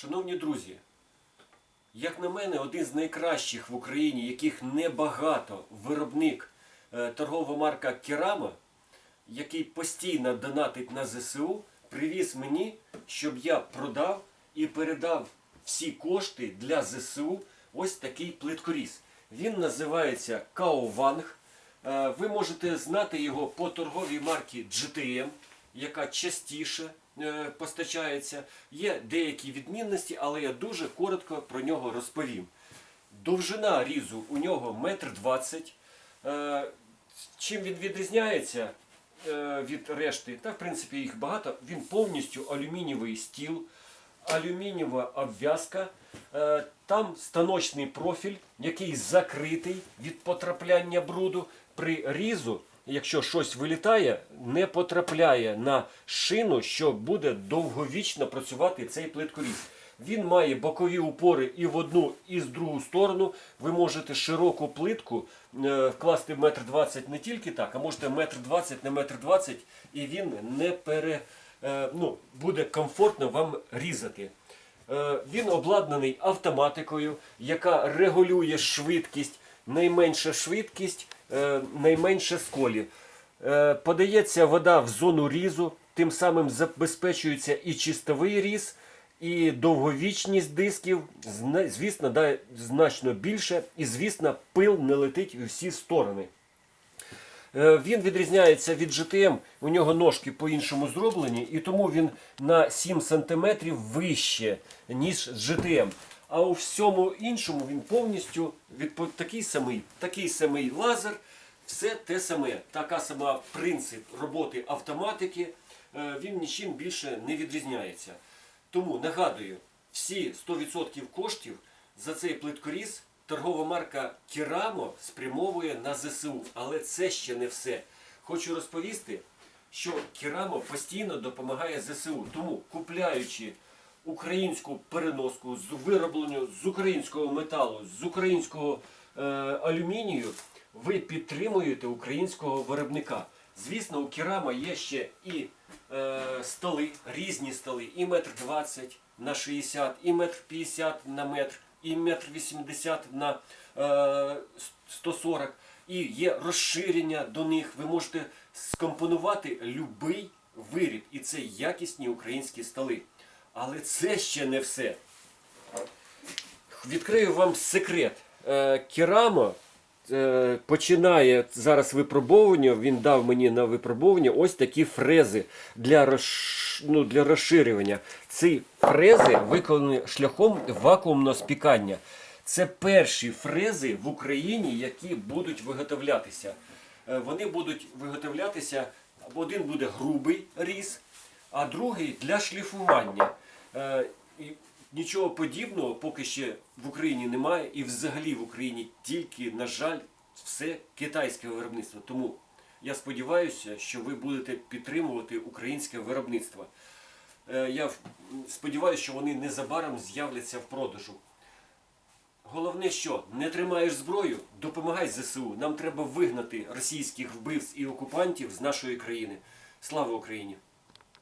Шановні друзі, як на мене, один з найкращих в Україні, яких небагато виробник е, торгова марка Керама, який постійно донатить на ЗСУ, привіз мені, щоб я продав і передав всі кошти для ЗСУ ось такий плиткоріз. Він називається Каованг. Е, Ви можете знати його по торговій марці GTM, яка частіше е, постачається. Є деякі відмінності, але я дуже коротко про нього розповім. Довжина різу у нього метр двадцять. Е, Чим він відрізняється е, від решти? Та, в принципі, їх багато. Він повністю алюмінієвий стіл, алюмінієва обв'язка. Там станочний профіль, який закритий від потрапляння бруду. При різу, якщо щось вилітає, не потрапляє на шину, що буде довговічно працювати цей плиткоріз. Він має бокові упори і в одну, і з другу сторону. Ви можете широку плитку е, вкласти в метр двадцять не тільки так, а можете метр двадцять на метр двадцять, і він не пере, е, ну, буде комфортно вам різати. Е, Він обладнаний автоматикою, яка регулює швидкість, найменша швидкість, найменше сколі. Е, Подається вода в зону різу, тим самим забезпечується і чистовий різ, і довговічність дисків, звісно, да, значно більше, і звісно, пил не летить у всі сторони. Е, Він відрізняється від GTM, у нього ножки по-іншому зроблені, і тому він на 7 см вище, ніж GTM. А у всьому іншому він повністю відпо- такий самий, такий самий лазер, все те саме, така сама принцип роботи автоматики, е, він нічим більше не відрізняється. Тому нагадую, всі 100% коштів за цей плиткоріз торгова марка Керамо спрямовує на ЗСУ. Але це ще не все. Хочу розповісти, що Керамо постійно допомагає ЗСУ. Тому купляючи українську переноску з вироблену з українського металу, з українського е, алюмінію, ви підтримуєте українського виробника. Звісно, у Керама є ще і е, столи, різні столи, і метр двадцять на 60, і метр 50 на метр, і метр 80 на е, 140. І є розширення до них. Ви можете скомпонувати будь-який виріб. І це якісні українські столи. Але це ще не все. Відкрию вам секрет. Е, Керамо е, починає зараз випробовування. Він дав мені на випробовування ось такі фрези для, розш... ну, для розширювання. Ці фрези виконані шляхом вакуумного спікання. Це перші фрези в Україні, які будуть виготовлятися. Е, Вони будуть виготовлятися, один буде грубий різ, а другий для шліфування. Е, Нічого подібного поки ще в Україні немає, і взагалі в Україні тільки, на жаль, все китайське виробництво. Тому я сподіваюся, що ви будете підтримувати українське виробництво. Е, Я сподіваюся, що вони незабаром з'являться в продажу. Головне, що не тримаєш зброю, допомагай ЗСУ. Нам треба вигнати російських вбивць і окупантів з нашої країни. Слава Україні!